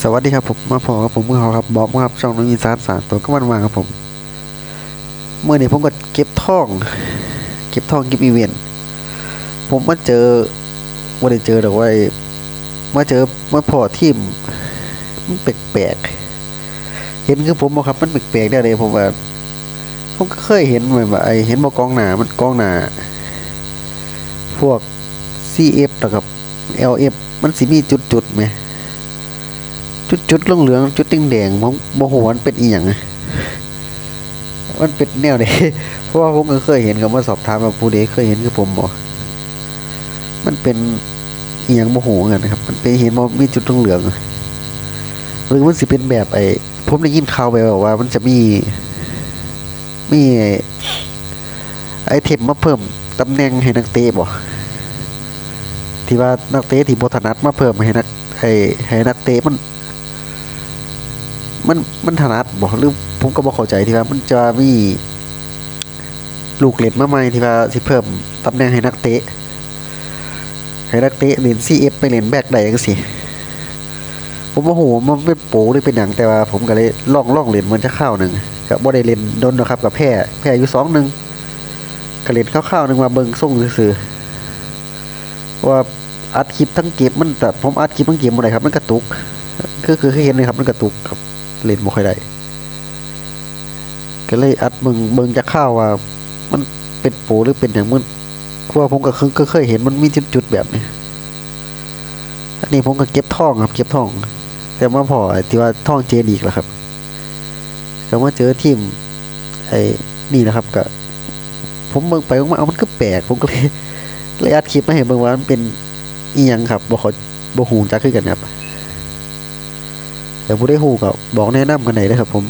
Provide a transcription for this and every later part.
สวัสดีครับผมมาพอกับผมมือเขาครับบอบครับช่องน้องอีสานสารตัวก็มันมาครับผมเมื่อนี้ผมก็เก็บท่อง เก็บท่องเก็บอีเวนต์ผมมาเจอว่าได้เจอแต่ว่ามาเจอมาพอทีมมันแปลกๆเห็นคือผมบอกครับมันแปลกๆได้เลยผมว่าผมก็เคยเห็นเหมือนว่าไอเห็นบอกกองหนามันกองหนาพวก CF นะครับ LF มันสิมีจุดๆไหม จุดจุดเหลืองจุดติ้งแดงๆมองโมโหมันเป็นอีหยังอะมันเป็นแนวใดเพราะว่าผมก็เคยเห็นกับมาสอบถามกับผู้ใดเคยเห็นคือผมบอกมันเป็นอีหยังโมโหกันนะครับ มันเป็นเห็นว่ามีจุดเหลืองหรือมันสิเป็นแบบไอ้ผมได้ยินข่าวไปบอกว่า มันจะมีมีไอ้เทมมาเพิ่มตำแหน่งให้นักเตะบ่ที่ว่านักเตะที่บถนัดมาเพิ่มให้นักไอ้ให้นักเตะมัน มันมันถนัดบอกหรือผมก็บอกเข้าใจที่ว่ามันจะมีลูกเล่นมาใหม่ที่ว่าสิเพิ่มตำแหน่งให้นักเตะ ให้นักเตะเล่น CF ไปเล่นแบ็คได้จังซี่ผมโอ้โหมันเป็นโปหรือเป็นหยังแต่ว่า ผมก็เลยล่องล่องเล่นมันจะเข้าวหนึ่งก็บ่ได้เล่นโดนหรอกครับกับแพ้แพ้อยู่สองหนึ่งก็เล่นเข้าวๆหนึ่งมาเบิ่งส่งซื่อๆว่าอัดคลิปทั้งเกมมันแต่ผมอัดคลิปทั้งเกมบ่ได้ครับ มันกระตุกคือคือคือเห็นเลยครับ มันกระตุกครับ เล่นบ่ค่อยได้ก็เลยอัดเบิงเบิ่งจะเข้าวว่า มันเป็นโปหรือเป็นอย่างมันเพราะว่าผมก็เคยก็เคยเห็นมันมีจุดๆแบบนี้อันนี้ผมก็เก็บท่องครับ เก็บท่อง แต่มาพอที่ว่าท่องเจดีกแล้วครับก็มาเจอทีมไอ้นี่นะครับก็ผมเบิ่งไปเบิ่งมาเอามันก็แปลกผมก็เลยเลยอัดคลิปมาให้เบิ่งว่ามันเป็นอียังครับบ่ขอบ่ฮู้จักคือกันครับ แต่ผู้ได้ฮู้ก็บบอกแนะนำกันได้เลยครับ ผม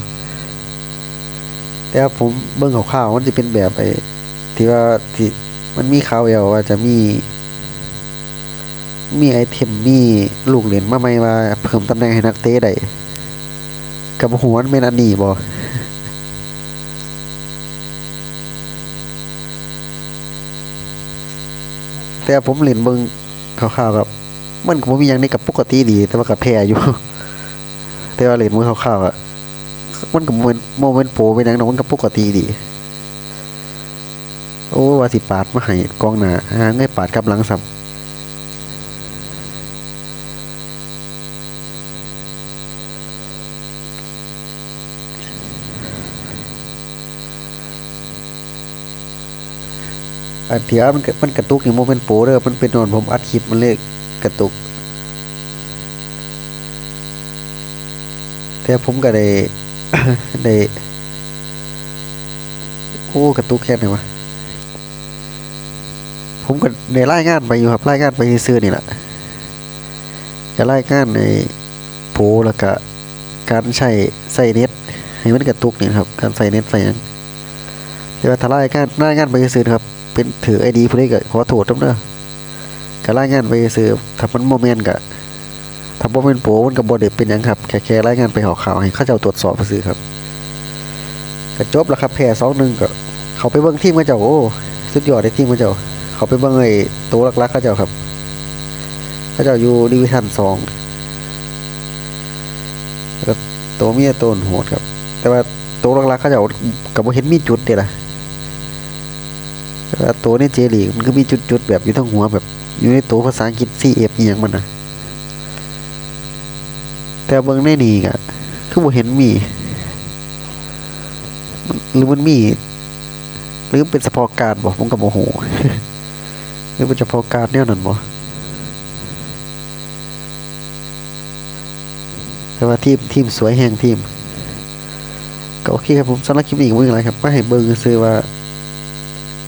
แต่ผมเบิ่งข่าวมันจะเป็นแบบไอที่ว่าที่มันมีข่าวแววว่าจะมี มีไอเทมมีลูกเหรียญมาใหม่ว่าเพิ่มตำแหน่งให้นักเตะได้กับหัวมันเป็นอันนี้บ่แต่ผมเล่นเบิ่งข่าวๆครับ มันก็บ่มีหยังในกับปกติดี แต่ว่าก็แพ้อยู่ แต่ว่าเล่นมือคร่าวๆอะมันก็โมเมนโมเมนโปรไปนังเนาะมันก็ปกติดี โอ้ว่าสิปาดมาให้กองหนาหาง่ายปาดกับหลังสับอันเดียวมันมันกระตุกนี่โมเมนโปรเด้อมันเป็นนอนผมอัดคลิปมันเลยกระตุก แต่ผมก็ได้ ได้โอ้กระตุกแค่ไหนวะผมก็ได้รายงานไปอยู่ครับรายงานไปซื้อนี่แหละจะรายงานในโพแล้วก็การใช้ใส่เน็ตให้มันกระตุกนี่ครับ การใส่เน็ตใส่ยังแต่ว่าถ้ารายงานรายงานไปซื้อครับ เป็นถือไอดีผู้ใดก็ขอโทษทั้งเด้อก็รายงานไปซื้อถ้ามันโมเมนต์ก็ ถ้าบ่เป็นโปมันก็บบ่ได้เป็นหยังครับ แค่แค่รายงานไปหอข่าวให้เขาเจ้าตรวจสอบซื่อครับก็จบแล้วครับแพ้2-1ก็เขาไปเบิ่งทีมเขาเจ้าโอ้สุดยอดในทีมเขาเจ้า เขาไปเบิ่งไอ้ตัวลักๆเขาเจ้าครับเขาเจ้าอยู่ดิวิชั่น2แล้วตัวเมียตัวโหดครับ แต่ว่าตัวลักๆเขาเจ้าก็บ่เห็นมีจุดเด้ล่ะแต่ว่าตัวในเจลีมันก็มีจุดๆแบบอยู่ทั้งหัวแบบ อยู่ในตัวภาษาอังกฤษ CF อีหยังมันน่ะ แต่เบิ่งในนี่ก็คือบ่เห็นมีหรือมันมีหรือเป็นเฉพาะการบ่ผมก็บ่ฮู้หรือเป็นเฉพาะการแนวนั้นบ่แต่ว่าทีมทีมสวยแห่งทีมก็โอเคครับผมสำหรับคลิปนี้ก็บ่มีอะไรครับมาให้เบิ่งซื่อว่า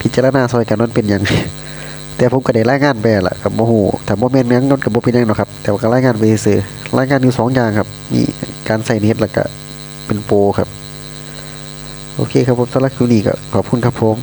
พิจารณาซอยกันมันเป็นยัง แต่ผมก็ได้รายงานไปแหละกับโมโหแต่โมเมนต์ยังนกับโมเป็นยังเนาะครับ แต่ก็รายงานไปซื้อรายงานอยู่สองอย่างครับมีการใส่เน็ตแล้วก็เป็นโปรครับ โอเคครับผมสำหรับคลิปนี้ก็ขอบคุณครับผม